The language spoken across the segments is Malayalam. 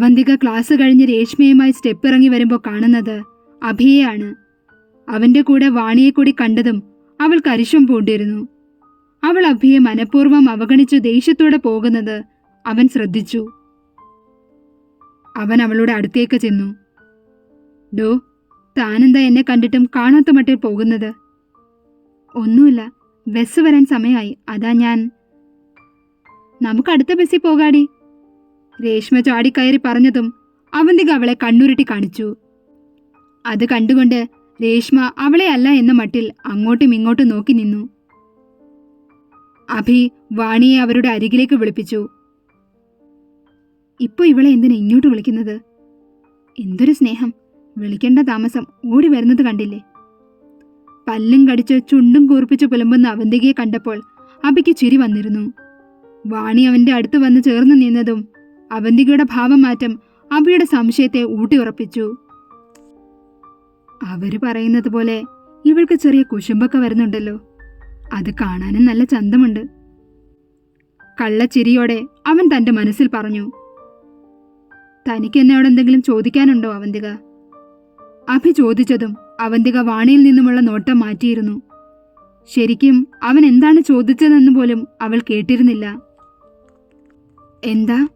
അവന്തിക ക്ലാസ് കഴിഞ്ഞ് രേഷ്മയുമായി സ്റ്റെപ്പ് ഇറങ്ങി വരുമ്പോൾ കാണുന്നത് അഭിയെയാണ്. അവന്റെ കൂടെ വാണിയെ കൂടി കണ്ടതും അവൾ കരിശം പൂണ്ടിരുന്നു. അവൾ അഭിയെ മനഃപൂർവം അവഗണിച്ചു ദേഷ്യത്തോടെ പോകുന്നത് അവൻ ശ്രദ്ധിച്ചു. അവൻ അവളുടെ അടുത്തേക്ക് ചെന്നു. ഡോ താനെന്താ എന്നെ കണ്ടിട്ടും കാണാത്ത മട്ടിൽ പോകുന്നത്? ഒന്നുമില്ല ബസ് വരാൻ സമയമായി. അതാ ഞാൻ. നമുക്ക് അടുത്ത ബസ്സിൽ പോകാടി. രേഷ്മ ചാടിക്കയറി പറഞ്ഞതും അവന്തിക അവളെ കണ്ണുരുട്ടി കാണിച്ചു. അത് കണ്ടുകൊണ്ട് രേഷ്മ അവളെ അല്ല എന്ന മട്ടിൽ അങ്ങോട്ടും ഇങ്ങോട്ടും നോക്കി നിന്നു. അഭി വാണിയെ അവരുടെ അരികിലേക്ക് വിളിപ്പിച്ചു. ഇപ്പൊ ഇവളെ എന്തിനാ ഇങ്ങോട്ട് വിളിക്കുന്നത്? എന്തൊരു സ്നേഹം. വിളിക്കേണ്ട താമസം ഓടി വരുന്നത് കണ്ടില്ലേ? പല്ലും കടിച്ച് ചുണ്ടും കൂർപ്പിച്ച് പുലമ്പുന്ന അവന്തികയെ കണ്ടപ്പോൾ അഭിക്ക് ചിരി വന്നിരുന്നു. വാണി അവന്റെ അടുത്ത് വന്ന് ചേർന്ന് നിന്നതും അവന്തികയുടെ ഭാവമാറ്റം അവയുടെ സംശയത്തെ ഊട്ടിയുറപ്പിച്ചു. അവർ പറയുന്നത് പോലെ ഇവൾക്ക് ചെറിയ കുശുമ്പൊക്കെ വരുന്നുണ്ടല്ലോ. അത് കാണാനും നല്ല ചന്തമുണ്ട്. കള്ളച്ചിരിയോടെ അവൻ തന്റെ മനസ്സിൽ പറഞ്ഞു തനിക്ക് എന്നോട് എന്തെങ്കിലും ചോദിക്കാനുണ്ടോ അവന്തിക? അഭി ചോദിച്ചതും അവന്തിക വാണിയിൽ നിന്നുമുള്ള നോട്ടം മാറ്റിയിരുന്നു. ശരിക്കും അവൻ എന്താണ് ചോദിച്ചതെന്ന് പോലും അവൾ കേട്ടിരുന്നില്ല. എന്താ?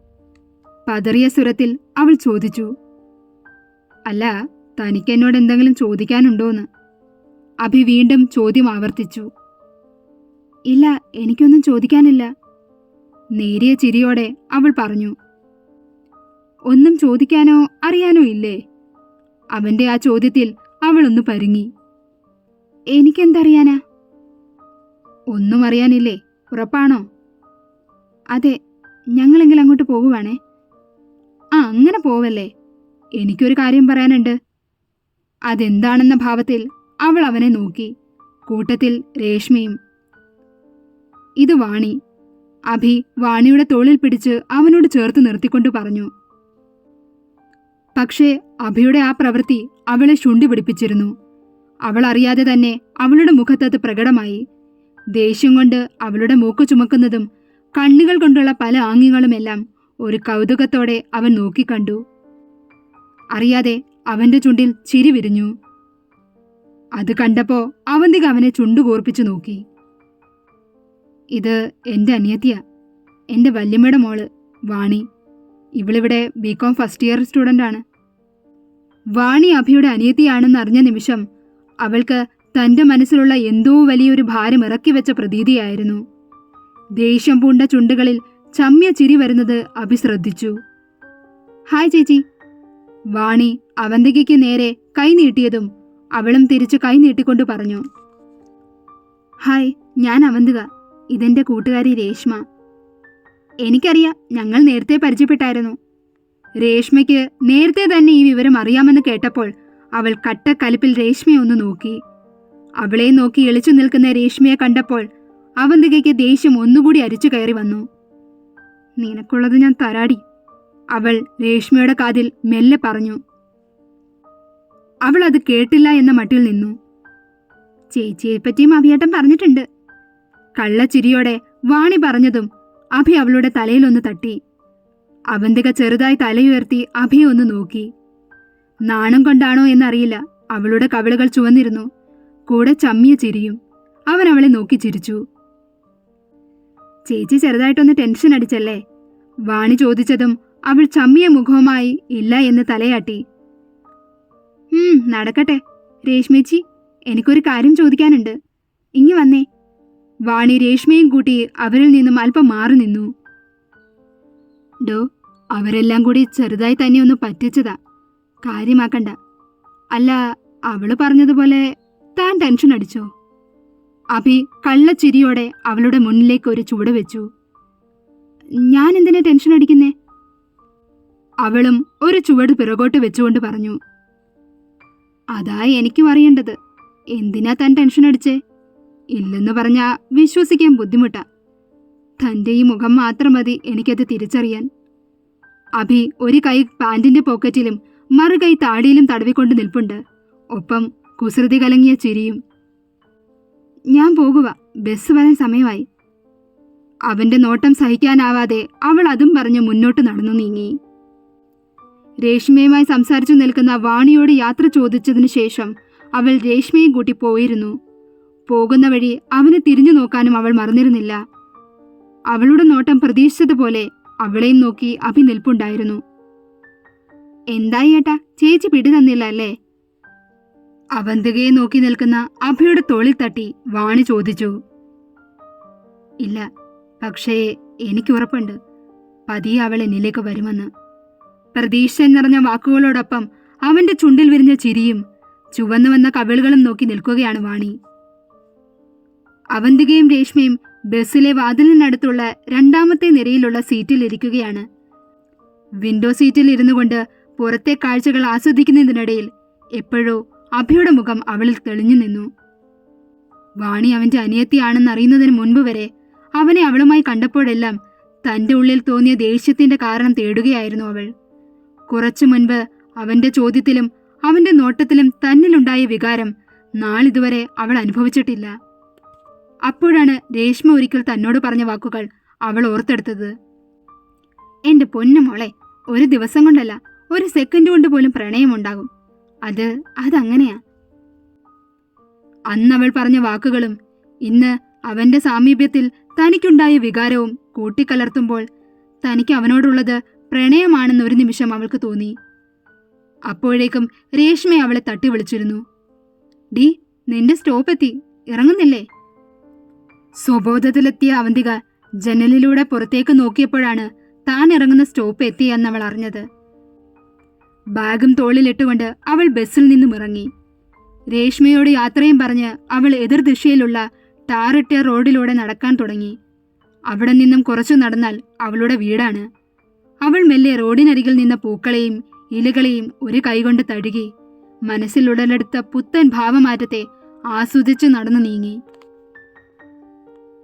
പതറിയ സ്വരത്തിൽ അവൾ ചോദിച്ചു അല്ല തനിക്ക് എന്നോട് എന്തെങ്കിലും ചോദിക്കാനുണ്ടോന്ന്? അഭി വീണ്ടും ചോദ്യം ആവർത്തിച്ചു ഇല്ല എനിക്കൊന്നും ചോദിക്കാനില്ല. നേരിയ ചിരിയോടെ അവൾ പറഞ്ഞു ഒന്നും ചോദിക്കാനോ അറിയാനോ ഇല്ലേ? അവന്റെ ആ ചോദ്യത്തിൽ അവൾ ഒന്ന് പരുങ്ങി എനിക്കെന്തറിയാനാ? ഒന്നും അറിയാനില്ലേ ഉറപ്പാണോ? അതെ ഞങ്ങളെങ്കിലും അങ്ങോട്ട് പോകുവാണേ. ആ അങ്ങനെ പോവല്ലേ. എനിക്കൊരു കാര്യം പറയാനുണ്ട്. അതെന്താണെന്ന ഭാവത്തിൽ അവൾ അവനെ നോക്കി. കൂട്ടത്തിൽ രേഷ്മയും ഇത് വാണി. അഭി വാണിയുടെ തോളിൽ പിടിച്ച് അവനോട് ചേർത്ത് നിർത്തിക്കൊണ്ട് പറഞ്ഞു. പക്ഷേ അഭിയുടെ ആ പ്രവൃത്തി അവളെ ശുണ്ടി പിടിപ്പിച്ചിരുന്നു. അവൾ അറിയാതെ തന്നെ അവളുടെ മുഖത്തത് പ്രകടമായി. ദേഷ്യം കൊണ്ട് അവളുടെ മൂക്ക് ചുമക്കുന്നതും കണ്ണുകൾ കൊണ്ടുള്ള പല ആംഗ്യങ്ങളുമെല്ലാം ഒരു കൗതുകത്തോടെ അവൻ നോക്കിക്കണ്ടു അറിയാതെ അവന്റെ ചുണ്ടിൽ ചിരി വിരിഞ്ഞു. അത് കണ്ടപ്പോ അവന്തിക അവനെ ചുണ്ടുകൂർപ്പിച്ചു നോക്കി. ഇത് എന്റെ അനിയത്തിയ. എന്റെ വല്യമ്മയുടെ മോൾ വാണി. ഇവളിവിടെ ബികോം ഫസ്റ്റ് ഇയർ സ്റ്റുഡന്റ് ആണ്. വാണി അഭിയുടെ അനിയത്തിയാണെന്ന് അറിഞ്ഞ നിമിഷം അവൾക്ക് തന്റെ മനസ്സിലുള്ള എന്തോ വലിയൊരു ഭാരം ഇറക്കി വെച്ച പ്രതീതിയായിരുന്നു. ദേഷ്യം പൂണ്ട ചുണ്ടുകളിൽ ചമ്യ ചിരി വരുന്നത് അഭി ശ്രദ്ധിച്ചു. ഹായ് ചേച്ചി. വാണി അവന്തികയ്ക്ക് നേരെ കൈ നീട്ടിയതും അവളും തിരിച്ചു കൈ നീട്ടിക്കൊണ്ട് പറഞ്ഞു. ഹായ് ഞാൻ അവന്തിക. ഇതെന്റെ കൂട്ടുകാരി രേഷ്മ. എനിക്കറിയാം ഞങ്ങൾ നേരത്തെ പരിചയപ്പെട്ടായിരുന്നു. രേഷ്മയ്ക്ക് നേരത്തെ തന്നെ ഈ വിവരം അറിയാമെന്ന് കേട്ടപ്പോൾ അവൾ കട്ടക്കലിപ്പിൽ രേഷ്മയെ ഒന്ന് നോക്കി. അവളെ നോക്കി എളിച്ചു നിൽക്കുന്ന രേഷ്മയെ കണ്ടപ്പോൾ അവന്തികയ്ക്ക് ദേഷ്യം ഒന്നുകൂടി അരിച്ചു കയറി വന്നു. നിനക്കുള്ളത് ഞാൻ തരാടി. അവൾ രേഷ്മയുടെ കാതിൽ മെല്ലെ പറഞ്ഞു. അവൾ അത് കേട്ടില്ല എന്ന മട്ടിൽ നിന്നു. ചേച്ചിയെ പറ്റിയും അഭിയേട്ടൻ പറഞ്ഞിട്ടുണ്ട്. കള്ളച്ചിരിയോടെ വാണി പറഞ്ഞതും അഭി അവളുടെ തലയിലൊന്ന് തട്ടി. അവന്തിക ചെറുതായി തലയുയർത്തി അഭിയെ ഒന്ന് നോക്കി. നാണം കൊണ്ടാണോ എന്നറിയില്ല. അവളുടെ കവിളുകൾ ചുവന്നിരുന്നു. കൂടെ ചമ്മിയ ചിരിയും അവൻ അവളെ നോക്കി ചിരിച്ചു. ചേച്ചി ചെറുതായിട്ടൊന്ന് ടെൻഷൻ അടിച്ചല്ലേ? വാണി ചോദിച്ചതും അവൾ ചമ്മിയ മുഖവുമായി ഇല്ല എന്ന് തലയാട്ടി. നടക്കട്ടെ. രേഷ്മേച്ചി എനിക്കൊരു കാര്യം ചോദിക്കാനുണ്ട്. ഇങ്ങി വന്നേ. വാണി രേഷ്മയും കൂട്ടി അവരിൽ നിന്നും അല്പം മാറി നിന്നു. ഡോ അവരെല്ലാം കൂടി ചെറുതായി തന്നെ ഒന്ന് പറ്റിച്ചതാ. കാര്യമാക്കണ്ട. അല്ല അവൾ പറഞ്ഞതുപോലെ താൻ ടെൻഷൻ അടിച്ചോ? അഭി കള്ളച്ചിരിയോടെ അവളുടെ മുന്നിലേക്ക് ഒരു ചുവട് വെച്ചു. ഞാൻ എന്തിനാ ടെൻഷൻ അടിക്കുന്നേ? അവളും ഒരു ചുവട് പിറകോട്ട് വെച്ചുകൊണ്ട് പറഞ്ഞു. അതാ എനിക്കും അറിയേണ്ടത്. എന്തിനാ താൻ ടെൻഷൻ അടിച്ചേ? ഇല്ലെന്ന് പറഞ്ഞാ വിശ്വസിക്കാൻ ബുദ്ധിമുട്ടാ. തന്റെ ഈ മുഖം മാത്രം മതി എനിക്കത് തിരിച്ചറിയാൻ. അഭി ഒരു കൈ പാൻറിന്റെ പോക്കറ്റിലും മറുകൈ താടിയിലും തടവിക്കൊണ്ട് നിൽപ്പുണ്ട്. ഒപ്പം കുസൃതി കലങ്ങിയ ചിരിയും ഞാൻ പോകുക ബസ് വരാൻ സമയമായി. അവന്റെ നോട്ടം സഹിക്കാനാവാതെ അവൾ അതും പറഞ്ഞ് മുന്നോട്ട് നടന്നു നീങ്ങി. രേഷ്മയുമായി സംസാരിച്ചു നിൽക്കുന്ന വാണിയോട് യാത്ര ചോദിച്ചതിനു ശേഷം അവൾ രേഷ്മയും കൂട്ടി പോയിരുന്നു. പോകുന്ന വഴി അവനെ തിരിഞ്ഞു നോക്കാനും അവൾ മറന്നിരുന്നില്ല. അവളുടെ നോട്ടം പ്രതീക്ഷിച്ചതുപോലെ അവളെയും നോക്കി അഭി നിൽപ്പുണ്ടായിരുന്നു എന്തായി ഏട്ടാ? ചേച്ചി പിടി തന്നില്ല അല്ലേ? അവന്തികയെ നോക്കി നിൽക്കുന്ന അഭയുടെ തോളിൽ തട്ടി വാണി ചോദിച്ചു. ഇല്ല പക്ഷേ എനിക്ക് ഉറപ്പുണ്ട്. പതിയെ അവൾ എന്നിലേക്ക് വരുമെന്ന്. പ്രതീക്ഷ നിറഞ്ഞ വാക്കുകളോടൊപ്പം അവന്റെ ചുണ്ടിൽ വിരിഞ്ഞ ചിരിയും ചുവന്നു വന്ന കവിളുകളും നോക്കി നിൽക്കുകയാണ് വാണി. അവന്തികയും രേഷ്മയും ബസ്സിലെ വാതിലിനടുത്തുള്ള രണ്ടാമത്തെ നിരയിലുള്ള സീറ്റിൽ ഇരിക്കുകയാണ്. വിൻഡോ സീറ്റിൽ ഇരുന്നു കൊണ്ട് പുറത്തെ കാഴ്ചകൾ ആസ്വദിക്കുന്നതിനിടയിൽ എപ്പോഴോ അഭിയുടെ മുഖം അവളിൽ തെളിഞ്ഞു നിന്നു. വാണി അവന്റെ അനിയത്തിയാണെന്ന് അറിയുന്നതിന് മുൻപ് വരെ അവനെ അവളുമായി കണ്ടപ്പോഴെല്ലാം തന്റെ ഉള്ളിൽ തോന്നിയ ദേഷ്യത്തിന്റെ കാരണം തേടുകയായിരുന്നു അവൾ. കുറച്ചു മുൻപ് അവന്റെ ചോദ്യത്തിലും അവന്റെ നോട്ടത്തിലും തന്നിലുണ്ടായ വികാരം നാളിതുവരെ അവൾ അനുഭവിച്ചിട്ടില്ല. അപ്പോഴാണ് രേഷ്മ ഒരിക്കൽ തന്നോട് പറഞ്ഞ വാക്കുകൾ അവൾ ഓർത്തെടുത്തത്. എന്റെ പൊന്നു മോളെ ഒരു ദിവസം കൊണ്ടല്ല ഒരു സെക്കൻഡ് കൊണ്ട് പോലും പ്രണയമുണ്ടാകും. അത് അതങ്ങനെയാ. അന്നവൾ പറഞ്ഞ വാക്കുകളും ഇന്ന് അവന്റെ സാമീപ്യത്തിൽ തനിക്കുണ്ടായ വികാരവും കൂട്ടിക്കലർത്തുമ്പോൾ തനിക്ക് അവനോടുള്ളത് പ്രണയമാണെന്ന് ഒരു നിമിഷം അവൾക്ക് തോന്നി. അപ്പോഴേക്കും രേഷ്മ അവളെ തട്ടി വിളിച്ചിരുന്നു. ഡി നിന്റെ സ്റ്റോപ്പ് എത്തി. ഇറങ്ങുന്നില്ലേ? സ്വബോധത്തിലെത്തിയ അവന്തിക ജനലിലൂടെ പുറത്തേക്ക് നോക്കിയപ്പോഴാണ് താൻ ഇറങ്ങുന്ന സ്റ്റോപ്പ് എത്തിയെന്ന് അവൾ അറിഞ്ഞത്. ബാഗും തോളിലിട്ടുകൊണ്ട് അവൾ ബസ്സിൽ നിന്നും ഇറങ്ങി. രേഷ്മയോട് യാത്രയും പറഞ്ഞ് അവൾ എതിർദിശയിലുള്ള ടാറിട്ട റോഡിലൂടെ നടക്കാൻ തുടങ്ങി. അവിടെ നിന്നും കുറച്ചു നടന്നാൽ അവളുടെ വീടാണ്. അവൾ മെല്ലെ റോഡിനരികിൽ നിന്ന പൂക്കളെയും ഇലകളെയും ഒരു കൈകൊണ്ട് തഴുകി. മനസ്സിൽ ഉടലെടുത്ത പുത്തൻ ഭാവമാറ്റത്തെ ആസ്വദിച്ചു നടന്നു നീങ്ങി.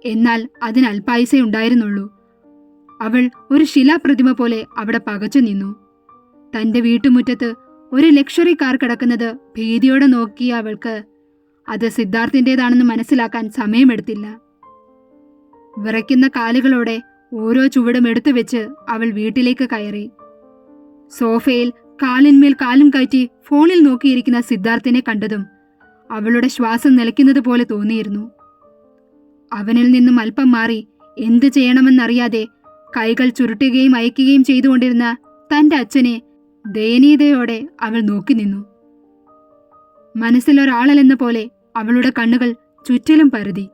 എന്നാൽ അതിന് ഉണ്ടായിരുന്നുള്ളൂ. അവൾ ഒരു ശിലാപ്രതിമ പോലെ അവിടെ പകച്ചു നിന്നു. തന്റെ വീട്ടുമുറ്റത്ത് ഒരു ലക്ഷറി കാർ കിടക്കുന്നത് ഭീതിയോടെ നോക്കിയ അവൾക്ക്. അത് സിദ്ധാർത്ഥിന്റെതാണെന്ന് മനസ്സിലാക്കാൻ സമയമെടുത്തില്ല. വിറയ്ക്കുന്ന കാലുകളോടെ ഓരോ ചുവടും എടുത്തു വെച്ച് അവൾ വീട്ടിലേക്ക് കയറി. സോഫയിൽ കാലിന്മേൽ കാലും കയറ്റി ഫോണിൽ നോക്കിയിരിക്കുന്ന സിദ്ധാർത്ഥിനെ കണ്ടതും അവളുടെ ശ്വാസം നിലയ്ക്കുന്നത് പോലെ തോന്നിയിരുന്നു. അവനിൽ നിന്നും അല്പം മാറി എന്തു ചെയ്യണമെന്നറിയാതെ കൈകൾ ചുരുട്ടുകയും അയക്കുകയും ചെയ്തുകൊണ്ടിരുന്ന തന്റെ അച്ഛനെ ദയനീയതയോടെ അവൾ നോക്കി നിന്നു. മനസ്സിലൊരാളല്ലെന്ന പോലെ അവളുടെ കണ്ണുകൾ ചുറ്റിലും പരതി.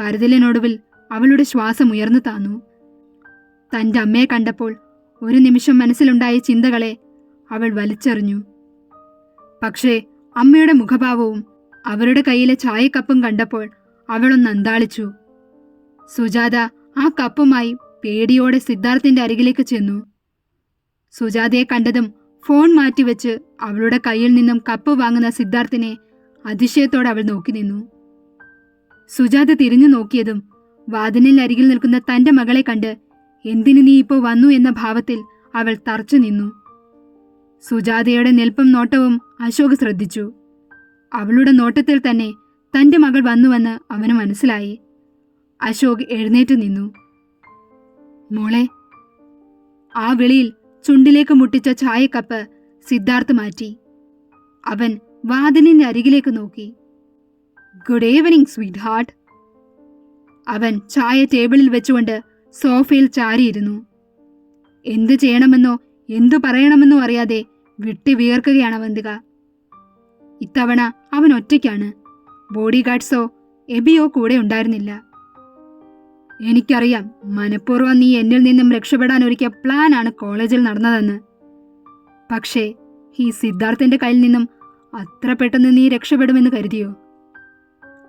പരതിലിനൊടുവിൽ അവളുടെ ശ്വാസം ഉയർന്നു താന്നു. തന്റെ അമ്മയെ കണ്ടപ്പോൾ ഒരു നിമിഷം മനസ്സിലുണ്ടായ ചിന്തകളെ അവൾ വലിച്ചെറിഞ്ഞു. പക്ഷേ അമ്മയുടെ മുഖഭാവവും അവരുടെ കയ്യിലെ ചായക്കപ്പും കണ്ടപ്പോൾ അവളൊന്ന് അന്താളിച്ചു. സുജാത ആ കപ്പുമായി പേടിയോടെ സിദ്ധാർത്ഥിന്റെ അരികിലേക്ക് ചെന്നു. സുജാതയെ കണ്ടതും ഫോൺ മാറ്റിവെച്ച് അവളുടെ കയ്യിൽ നിന്നും കപ്പ് വാങ്ങുന്ന സിദ്ധാർത്ഥിനെ അതിശയത്തോടെ അവൾ നോക്കി നിന്നു. സുജാത തിരിഞ്ഞു നോക്കിയതും വാതിലിൽ അരികിൽ നിൽക്കുന്ന തന്റെ മകളെ കണ്ട് എന്തിനു നീ ഇപ്പോൾ വന്നു എന്ന ഭാവത്തിൽ അവൾ തറച്ചു നിന്നു. സുജാതയുടെ നെൽപ്പം നോട്ടവും അശോക് ശ്രദ്ധിച്ചു. അവളുടെ നോട്ടത്തിൽ തന്നെ തന്റെ മകൾ വന്നുവെന്ന് അവന് മനസ്സിലായി. അശോക് എഴുന്നേറ്റ് നിന്നു. മോളെ ആ വിളിയിൽ ചുണ്ടിലേക്ക് മുട്ടിച്ച ചായക്കപ്പ് സിദ്ധാർത്ഥ് മാറ്റി. അവൻ വാതിലിന്റെ അരികിലേക്ക് നോക്കി. ഗുഡ് ഈവനിങ് സ്വീറ്റ് ഹാർട്ട് അവൻ ചായ ടേബിളിൽ വെച്ചുകൊണ്ട് സോഫയിൽ ചാരിയിരുന്നു. എന്തു ചെയ്യണമെന്നോ എന്തു പറയണമെന്നോ അറിയാതെ വിട്ടി വിയർക്കുകയാണ് അവന്തിക ഇത്തവണ അവൻ ഒറ്റയ്ക്കാണ്. ബോഡി ഗാർഡ്സോ എബിയോ കൂടെ ഉണ്ടായിരുന്നില്ല. എനിക്കറിയാം മനഃപൂർവം നീ എന്നിൽ നിന്നും രക്ഷപ്പെടാൻ ഒരുക്കിയ പ്ലാനാണ് കോളേജിൽ നടന്നതെന്ന്. പക്ഷേ ഈ സിദ്ധാർത്ഥന്റെ കയ്യിൽ നിന്നും അത്ര പെട്ടെന്ന് നീ രക്ഷപ്പെടുമെന്ന് കരുതിയോ?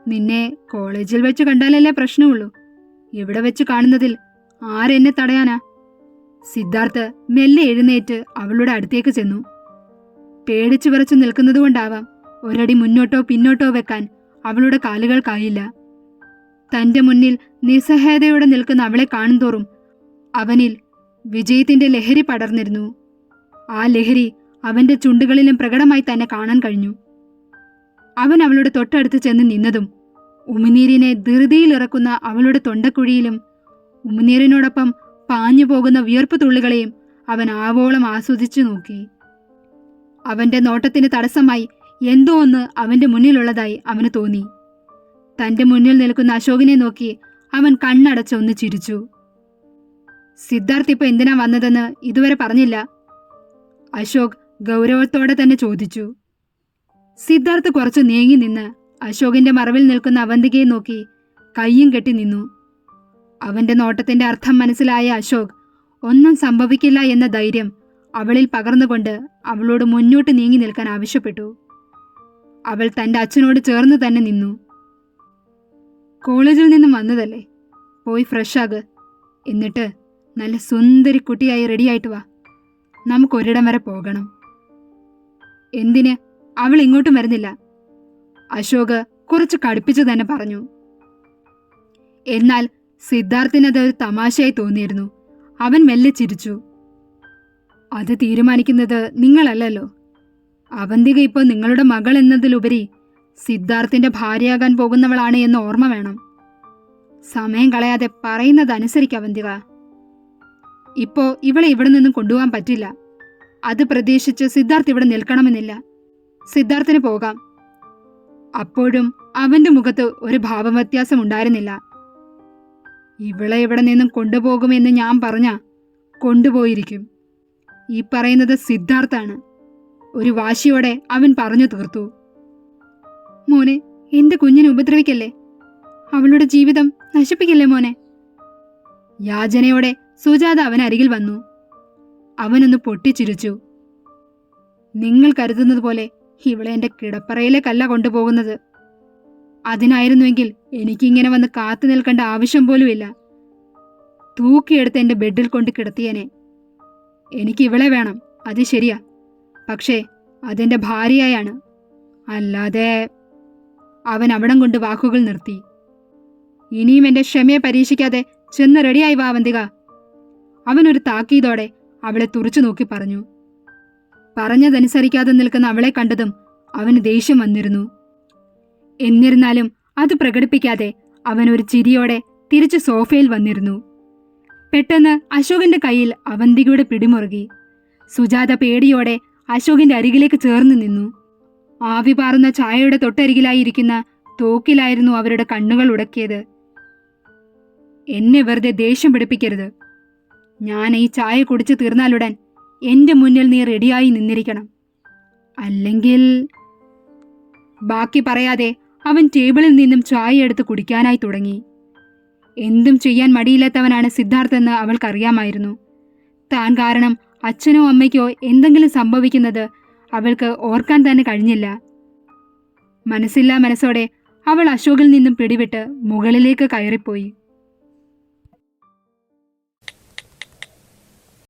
നിന്നെ കോളേജിൽ വെച്ച് കണ്ടാലല്ലേ പ്രശ്നമുള്ളൂ. ഇവിടെ വെച്ച് കാണുന്നതിൽ ആരെന്നെ തടയാനാ? സിദ്ധാർത്ഥ് മെല്ലെ എഴുന്നേറ്റ് അവളുടെ അടുത്തേക്ക് ചെന്നു. പേടിച്ചു വിറച്ചു നിൽക്കുന്നതുകൊണ്ടാവാം ഒരടി മുന്നോട്ടോ പിന്നോട്ടോ വെക്കാൻ അവളുടെ കാലുകൾക്കായില്ല. തന്റെ മുന്നിൽ നിസ്സഹായതയോടെ നിൽക്കുന്ന അവളെ കാണുന്തോറും അവനിൽ വിജയത്തിന്റെ ലഹരി പടർന്നിരുന്നു. ആ ലഹരി അവന്റെ ചുണ്ടുകളിലും പ്രകടമായി തന്നെ കാണാൻ കഴിഞ്ഞു. അവൻ അവളുടെ തൊട്ടടുത്ത് ചെന്ന് നിന്നതും ഉമിനീരിനെ ധൃതിയിലിറക്കുന്ന അവളുടെ തൊണ്ടക്കുഴിയിലും ഉമിനീരിനോടൊപ്പം പാഞ്ഞു പോകുന്ന വിയർപ്പ് തുള്ളികളെയും അവൻ ആവോളം ആസ്വദിച്ചു നോക്കി. അവന്റെ നോട്ടത്തിന് തടസ്സമായി എന്തോ ഒന്ന് അവന്റെ മുന്നിലുള്ളതായി അവന് തോന്നി. തന്റെ മുന്നിൽ നിൽക്കുന്ന അശോകിനെ നോക്കി അവൻ കണ്ണടച്ച് ഒന്ന് ചിരിച്ചു. സിദ്ധാർത്ഥ് ഇപ്പൊ എന്തിനാ വന്നതെന്ന് ഇതുവരെ പറഞ്ഞില്ല. അശോക് ഗൗരവത്തോടെ തന്നെ ചോദിച്ചു. സിദ്ധാർത്ഥ് കുറച്ചു നീങ്ങി നിന്ന് അശോകിന്റെ മറവിൽ നിൽക്കുന്ന അവന്തികയെ നോക്കി കയ്യും കെട്ടി നിന്നു. അവന്റെ നോട്ടത്തിന്റെ അർത്ഥം മനസ്സിലായ അശോക് ഒന്നും സംഭവിക്കില്ല എന്ന ധൈര്യം അവളിൽ പകർന്നുകൊണ്ട് അവളോട് മുന്നോട്ട് നീങ്ങി നിൽക്കാൻ ആവശ്യപ്പെട്ടു. അവൾ തന്റെ അച്ഛനോട് ചേർന്ന് തന്നെ നിന്നു. കോളേജിൽ നിന്നും വന്നതല്ലേ? പോയി ഫ്രഷ് എന്നിട്ട് നല്ല സുന്ദരി കുട്ടിയായി റെഡിയായിട്ട് വാ. നമുക്കൊരിടം വരെ പോകണം. എന്തിന്? അവൾ ഇങ്ങോട്ടും വരുന്നില്ല. അശോക് കുറച്ച് കടുപ്പിച്ചു തന്നെ പറഞ്ഞു. എന്നാൽ സിദ്ധാർത്ഥിനത് ഒരു തമാശയായി തോന്നിയിരുന്നു. അവൻ മെല്ലെ ചിരിച്ചു. അത് തീരുമാനിക്കുന്നത് നിങ്ങളല്ലല്ലോ. അവന്തിക ഇപ്പോൾ നിങ്ങളുടെ മകൾ എന്നതിലുപരി സിദ്ധാർത്ഥിന്റെ ഭാര്യയാകാൻ പോകുന്നവളാണ് എന്ന് ഓർമ്മ വേണം. സമയം കളയാതെ പറയുന്നത് അനുസരിക്ക അവന്തിക ഇപ്പോ ഇവളെ ഇവിടെ നിന്നും കൊണ്ടുപോകാൻ പറ്റില്ല. അത് പ്രതീക്ഷിച്ച് സിദ്ധാർത്ഥ് ഇവിടെ നിൽക്കണമെന്നില്ല. സിദ്ധാർത്ഥിന് പോകാം. അപ്പോഴും അവന്റെ മുഖത്ത് ഒരു ഭാവവ്യത്യാസം ഉണ്ടായിരുന്നില്ല. ഇവളെ ഇവിടെ നിന്നും കൊണ്ടുപോകുമെന്ന് ഞാൻ പറഞ്ഞ കൊണ്ടുപോയിരിക്കും. ഈ പറയുന്നത് സിദ്ധാർത്ഥാണ്. ഒരു വാശിയോടെ അവൻ പറഞ്ഞു തീർത്തു. മോനെ എന്റെ കുഞ്ഞിനെ ഉപദ്രവിക്കല്ലേ? അവളുടെ ജീവിതം നശിപ്പിക്കല്ലേ മോനെ? യാചനയോടെ സുജാത അവൻ അരികിൽ വന്നു. അവനൊന്ന് പൊട്ടിച്ചിരിച്ചു. നിങ്ങൾ കരുതുന്നത് പോലെ ഇവളെ എന്റെ കിടപ്പറയിലേക്കല്ല കൊണ്ടുപോകുന്നത്. അതിനായിരുന്നുവെങ്കിൽ എനിക്കിങ്ങനെ വന്ന് കാത്തു നിൽക്കേണ്ട ആവശ്യം പോലുമില്ല. തൂക്കിയെടുത്ത് എന്റെ ബെഡിൽ കൊണ്ട് കിടത്തിയനെ. എനിക്ക് ഇവളെ വേണം അത് ശരിയാ. പക്ഷേ അതെന്റെ ഭാര്യയായാണ്. അല്ലാതെ അവൻ അവിടം കൊണ്ട് വാക്കുകൾ നിർത്തി. ഇനിയും എന്റെ ക്ഷമയെ പരീക്ഷിക്കാതെ ചെന്ന് റെഡിയായി വാ വന്തിക അവനൊരു താക്കീതോടെ അവളെ തുറച്ചു നോക്കി പറഞ്ഞു. പറഞ്ഞതനുസരിക്കാതെ നിൽക്കുന്ന അവളെ കണ്ടതും അവന് ദേഷ്യം വന്നിരുന്നു. എന്നിരുന്നാലും അത് പ്രകടിപ്പിക്കാതെ അവൻ ഒരു ചിരിയോടെ തിരിച്ച് സോഫയിൽ വന്നിരുന്നു. പെട്ടെന്ന് അശോകന്റെ കയ്യിൽ അവന്തികയുടെ പിടിമുറുകി. സുജാത പേടിയോടെ അശോകിന്റെ അരികിലേക്ക് ചേർന്ന് നിന്നു. ആവി പാറുന്ന ചായയുടെ തൊട്ടരികിലായിരിക്കുന്ന തോക്കിലായിരുന്നു അവരുടെ കണ്ണുകൾ ഉടക്കിയത്. എന്നെ വെറുതെ ദേഷ്യം പിടിപ്പിക്കരുത്. ഞാൻ ഈ ചായ കുടിച്ചു തീർന്നാലുടൻ എന്റെ മുന്നിൽ നീ റെഡിയായി നിന്നിരിക്കണം. അല്ലെങ്കിൽ ബാക്കി പറയാതെ അവൻ ടേബിളിൽ നിന്നും ചായ എടുത്ത് കുടിക്കാനായി തുടങ്ങി. എന്തും ചെയ്യാൻ മടിയില്ലാത്തവനാണ് സിദ്ധാർത്ഥെന്ന് അവൾക്കറിയാമായിരുന്നു. താൻ കാരണം അച്ഛനോ അമ്മയ്ക്കോ എന്തെങ്കിലും സംഭവിക്കുന്നത് അവൾക്ക് ഓർക്കാൻ തന്നെ കഴിഞ്ഞില്ല. മനസ്സില്ലാ മനസ്സോടെ അവൾ അശോകിൽ നിന്നും പിടിവിട്ട് മുകളിലേക്ക് കയറിപ്പോയി.